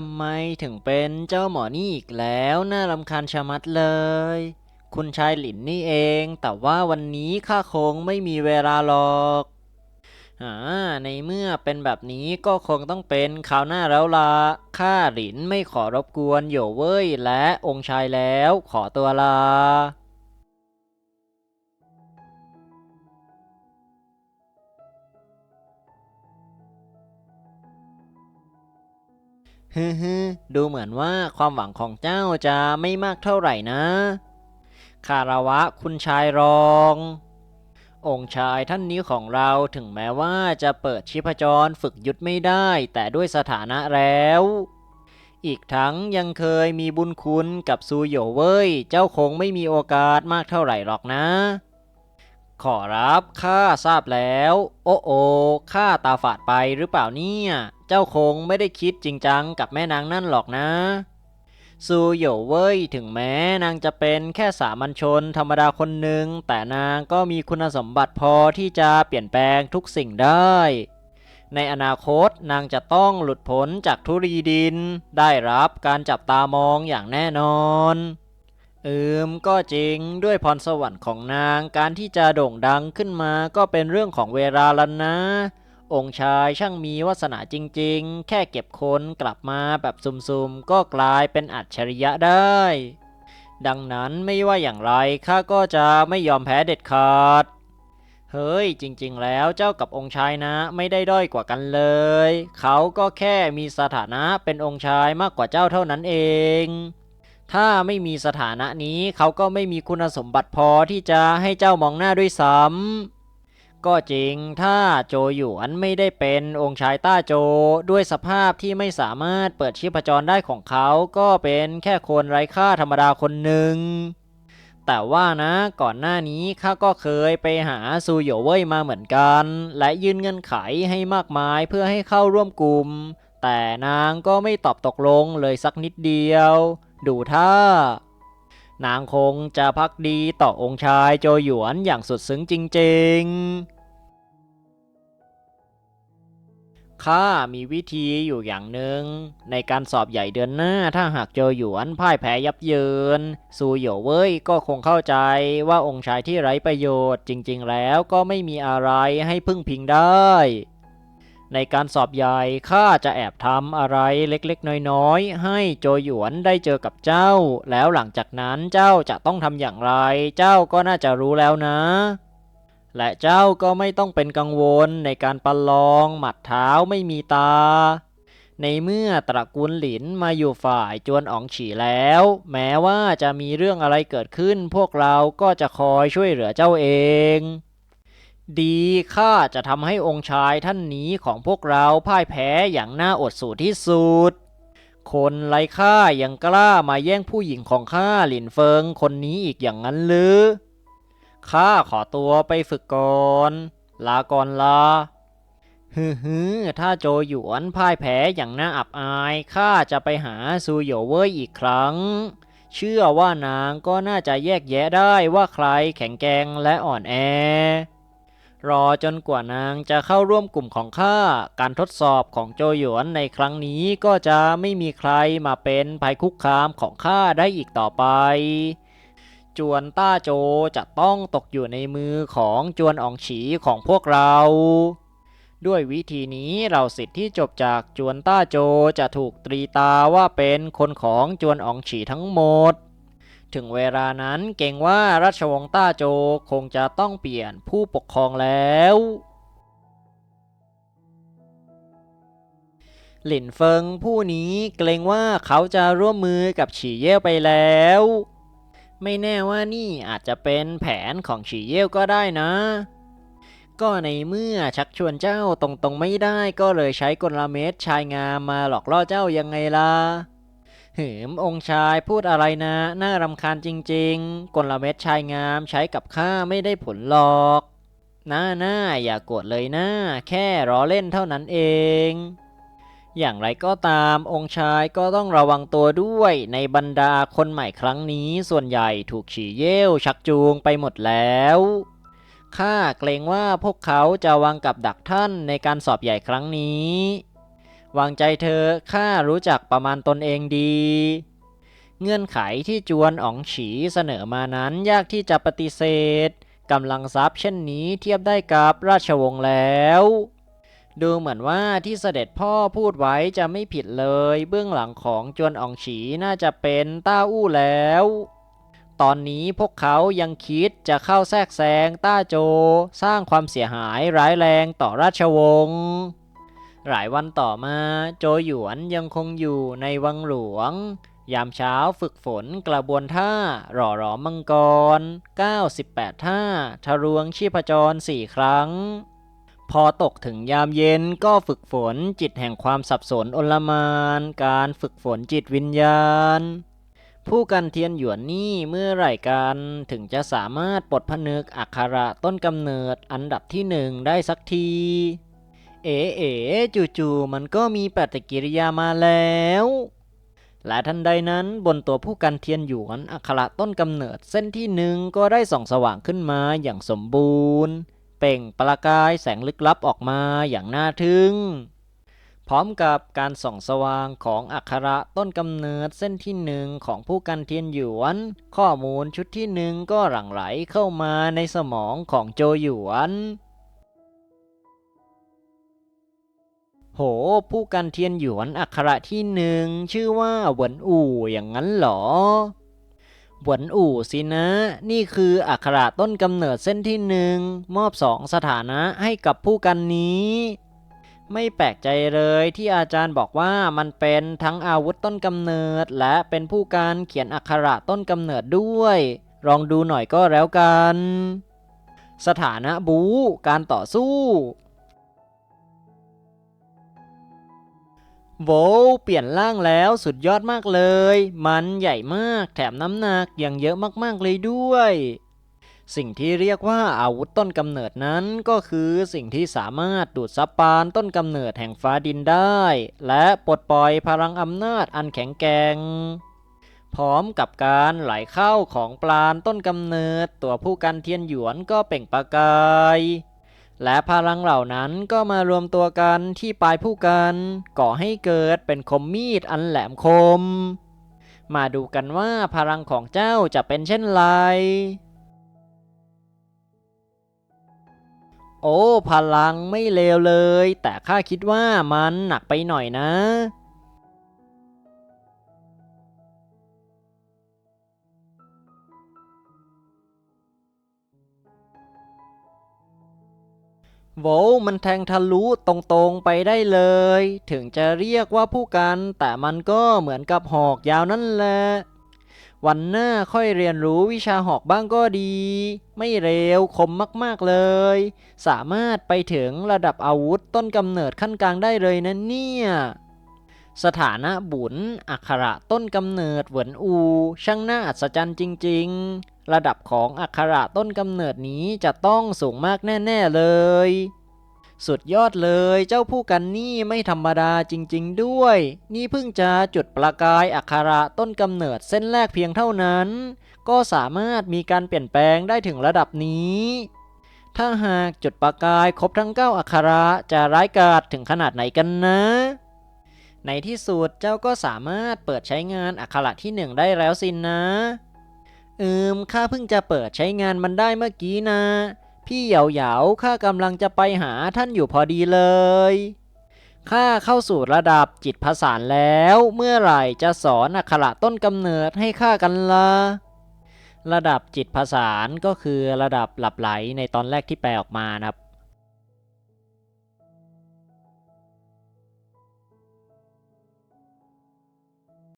ทำไมถึงเป็นเจ้าหมอนี่อีกแล้ว น่ารำคาญชะมัดเลย คุณชายหลินนี่เอง แต่ว่าวันนี้ข้าคงไม่มีเวลาหรอกอ่าในเมื่อเป็นแบบนี้ก็คงต้องเป็นคราวหน้าแล้วละข้าหลินไม่ขอรบกวนโยเว่ยและองค์ชายแล้ว ขอตัวลา ฮึฮึดูเหมือนว่าความหวังของเจ้าจะไม่มากเท่าไหร่นะคาราวะคุณชายรอง องค์ชายท่านนี้ของเราถึงแม้ว่าจะเปิดชิพจรฝึกยุทธไม่ได้ แต่ด้วยสถานะแล้ว อีกทั้งยังเคยมีบุญคุณกับซูโยเว่ยเจ้าคงไม่มีโอกาสมากเท่าไหร่หรอกนะ ขอรับข้าทราบแล้ว โอ้โอข้าตาฝาดไปหรือเปล่าเนี่ย เจ้าคงไม่ได้คิดจริงจังกับแม่นางนั่นหรอกนะ ซูโยเว่ยถึงแม้นางจะเป็นแค่สามัญชนธรรมดาคนหนึ่ง แต่นางก็มีคุณสมบัติพอที่จะเปลี่ยนแปลงทุกสิ่งได้ ในอนาคตนางจะต้องหลุดพ้นจากทุรีดิน ได้รับการจับตามองอย่างแน่นอน อืมก็จริงด้วยพรสวรรค์ของนางการที่จะโด่งดังขึ้นมาก็เป็นเรื่องของเวลาแล้วนะ องค์ชายช่างมีวาสนาจริงๆ แค่เก็บคนกลับมาแบบซุ่มๆ ก็กลายเป็นอัจฉริยะได้ ดังนั้นไม่ว่าอย่างไรข้าก็จะไม่ยอมแพ้เด็ดขาด เฮ้ยจริงๆ แล้วเจ้ากับองค์ชายนะไม่ได้ด้อยกว่ากันเลย เขาก็แค่มีสถานะเป็นองค์ชายมากกว่าเจ้าเท่านั้นเอง ถ้าไม่มีสถานะนี้เขาก็ไม่มีคุณสมบัติพอที่จะให้เจ้ามองหน้าด้วยซ้ำก็จริงถ้าโจหยวนไม่ได้เป็นองค์ชายต้าโจด้วยสภาพที่ไม่สามารถเปิดชีพจรได้ของเขาก็เป็นแค่คนไร้ค่าธรรมดาคนหนึ่งแต่ว่านะก่อนหน้านี้ข้าก็เคยไปหาซูโหยเว่ยมาเหมือนกัน และยื่นเงื่อนไขให้มากมายเพื่อให้เข้าร่วมกลุ่ม แต่นางก็ไม่ตอบตกลงเลยสักนิดเดียว ดูท่านางคงจะพักดีต่อองค์ชายโจหยวนอย่างสุดซึ้งจริงๆ ข้ามีวิธีอยู่อย่างหนึ่ง ในการสอบใหญ่เดือนหน้าถ้าหากโจหยวนพ่ายแพ้ยับเยินซูโหยวเว่ยก็คงเข้าใจว่าองค์ชายที่ไร้ประโยชน์จริงๆแล้วก็ไม่มีอะไรให้พึ่งพิงได้ ในการสอบใหญ่ข้าจะแอบทำอะไรเล็กๆ น้อยๆ ให้โจหยวนได้เจอกับเจ้า แล้วหลังจากนั้นเจ้าจะต้องทำอย่างไร เจ้าก็น่าจะรู้แล้วนะ และเจ้าก็ไม่ต้องเป็นกังวลในการประลองหมัดเท้าไม่มีตา ในเมื่อตระกูลหลินมาอยู่ฝ่ายจวนอ๋องฉีแล้ว แม้ว่าจะมีเรื่องอะไรเกิดขึ้น พวกเราก็จะคอยช่วยเหลือเจ้าเอง ดีข้าจะทำให้องค์ชายท่านนี้ของพวกเราพ่ายแพ้อย่างน่าอดสูที่สุด คนไร้ค่ายังกล้ามาแย่งผู้หญิงของข้าหลินเฟิงคนนี้อีกอย่างนั้นหรือ ข้าขอตัวไปฝึกก่อน ลาก่อนลาฮึฮึถ้าโจหยวนพ่ายแพ้อย่างน่าอับอาย ข้าจะไปหาซูโหยเว่ยอีกครั้ง เชื่อว่านางก็น่าจะแยกแยะได้ว่าใครแข็งแกร่งและอ่อนแอ รอจนกว่านางจะเข้าร่วมกลุ่มของข้า การทดสอบของโจหยวนในครั้งนี้ก็จะไม่มีใครมาเป็นภัยคุกคามของข้าได้อีกต่อไป จวนต้าโจจะต้องตกอยู่ในมือของจวนอองฉีของพวกเรา ด้วยวิธีนี้เราสิทธิ์ที่จบจากจวนต้าโจจะถูกตรีตาว่าเป็นคนของจวนอองฉีทั้งหมด ถึงเวลานั้นเก่งว่าราชวงศ์ต้าโจคงจะต้องเปลี่ยนผู้ปกครองแล้ว หลินเฟิงผู้นี้เกรงว่าเขาจะร่วมมือกับฉีเย่ไปแล้ว ไม่แน่ว่านี่อาจจะเป็นแผนของฉีเย่ก็ได้นะ ก็ในเมื่อชักชวนเจ้าตรงๆไม่ได้ก็เลยใช้กลเม็ดชายงามมาหลอกล่อเจ้ายังไงล่ะ หืมองค์ชายพูดอะไรนะ น่ารำคาญจริง ๆ กลเม็ดชายงามใช้กับข้าไม่ได้ผลหรอกน่าหน่าอย่ากโกรธเลยนะแค่ล้อเล่นเท่านั้นเอง อย่างไรก็ตามองค์ชายก็ต้องระวังตัวด้วยในบรรดาคนใหม่ครั้งนี้ส่วนใหญ่ถูกฉี่เย่วชักจูงไปหมดแล้วข้าเกรงว่าพวกเขาจะวางกับดักท่านในการสอบใหญ่ครั้งนี้ วางใจเธอข้ารู้จักประมาณตนเองดี เงื่อนไขที่จวนอ๋องฉีเสนอมานั้นยากที่จะปฏิเสธกำลังทรัพย์เช่นนี้เทียบได้กับราชวงศ์แล้ว ดูเหมือนว่าที่เสด็จพ่อพูดไว้จะไม่ผิดเลย เบื้องหลังของจวนอ๋องฉีน่าจะเป็นต้าอู้แล้ว ตอนนี้พวกเขายังคิดจะเข้าแทรกแซงต้าโจ สร้างความเสียหายร้ายแรงต่อราชวงศ์ หลายวันต่อมาโจหยวนยังคงอยู่ในวังหลวง ยามเช้าฝึกฝนกระบวนท่า หล่อหลอมมังกร 98 ท่า ทะรวงชีพจรสี่ครั้ง พอตกถึงยามเย็นก็ฝึกฝนจิตแห่งความสับสนโอลมาน การฝึกฝนจิตวิญญาณ ผู้กันเทียนหยวนนี่เมื่อไหร่กันถึงจะสามารถปลดผนึกอักขระต้นกำเนิดอันดับที่หนึ่งได้สักที เอ๋เอ๋จู่ๆมันก็มีปฏิกิริยามาแล้ว และทันใดนั้นบนตัวผู้กันเทียนหยวนอักขระต้นกำเนิดเส้นที่หนึ่งก็ได้ส่องสว่างขึ้นมาอย่างสมบูรณ์ เป่งประกายแสงลึกลับออกมาอย่างน่าทึ่ง พร้อมกับการส่องสว่างของอักขระต้นกำเนิดเส้นที่หนึ่งของผู้กันเทียนหยวน ข้อมูลชุดที่หนึ่งก็หลั่งไหลเข้ามาในสมองของโจหยวน โห ผู้กันเทียนหยวนอักขระที่หนึ่งชื่อว่าหวนอู่อย่างนั้นเหรอหวนอู่สินะ นี่คืออักขระต้นกำเนิดเส้นที่หนึ่งมอบสองสถานะให้กับผู้กันนี้ ไม่แปลกใจเลยที่อาจารย์บอกว่ามันเป็นทั้งอาวุธต้นกำเนิด และเป็นผู้การเขียนอักขระต้นกำเนิดด้วย ลองดูหน่อยก็แล้วกัน สถานะบู การต่อสู้ โววเปลี่ยนร่างแล้วสุดยอดมากเลย มันใหญ่มากแถมน้ำหนักยังเยอะมากๆเลยด้วย สิ่งที่เรียกว่าอาวุธต้นกำเนิดนั้นก็คือสิ่งที่สามารถดูดซับปานต้นกำเนิดแห่งฟ้าดินได้ และปลดปล่อยพลังอำนาจอันแข็งแกร่งพร้อมกับการไหลเข้าของปราณต้นกำเนิด ตัวผู้กันเทียนหยวนก็เปล่งประกาย และพลังเหล่านั้นก็มารวมตัวกันที่ปลายผู้กันก่อให้เกิดเป็นคมมีดอันแหลมคม มาดูกันว่าพลังของเจ้าจะเป็นเช่นไร โอ้ พลังไม่เลวเลย แต่ข้าคิดว่ามันหนักไปหน่อยนะ โวมันแทงทะลุตรงๆไปได้เลย ถึงจะเรียกว่าผู้กัน แต่มันก็เหมือนกับหอกยาวนั่นแหละ วันหน้าค่อยเรียนรู้วิชาหอกบ้างก็ดี ไม่เร็วคมมากๆเลย สามารถไปถึงระดับอาวุธต้นกำเนิดขั้นกลางได้เลยนะเนี่ย สถานะบุญอักขระต้นกำเนิดเหวินอู ช่างน่าอัศจรรย์จริง ๆ ระดับของอักขระต้นกำเนิดนี้จะต้องสูงมากแน่ ๆ เลย สุดยอดเลยเจ้าผู้กันนี่ไม่ธรรมดาจริง ๆ ด้วย นี่เพิ่งจะจุดประกายอักขระต้นกำเนิดเส้นแรกเพียงเท่านั้น ก็สามารถมีการเปลี่ยนแปลงได้ถึงระดับนี้ถ้าหากจุดประกายครบทั้ง 9 อักขระจะร้ายกาจถึงขนาดไหนกันนะ ในที่สุดเจ้าก็สามารถเปิดใช้งานอักขระที่หนึ่งได้แล้วสินนะ อืมข้าเพิ่งจะเปิดใช้งานมันได้เมื่อกี้นะ พี่เหยาเหยาข้ากำลังจะไปหาท่านอยู่พอดีเลยข้าเข้าสู่ระดับจิตผสานแล้ว เมื่อไหร่จะสอนอักขระต้นกำเนิดให้ข้ากันละ่ะระดับจิตผสานก็คือระดับหลับไหลในตอนแรกที่แปลออกมานะครับ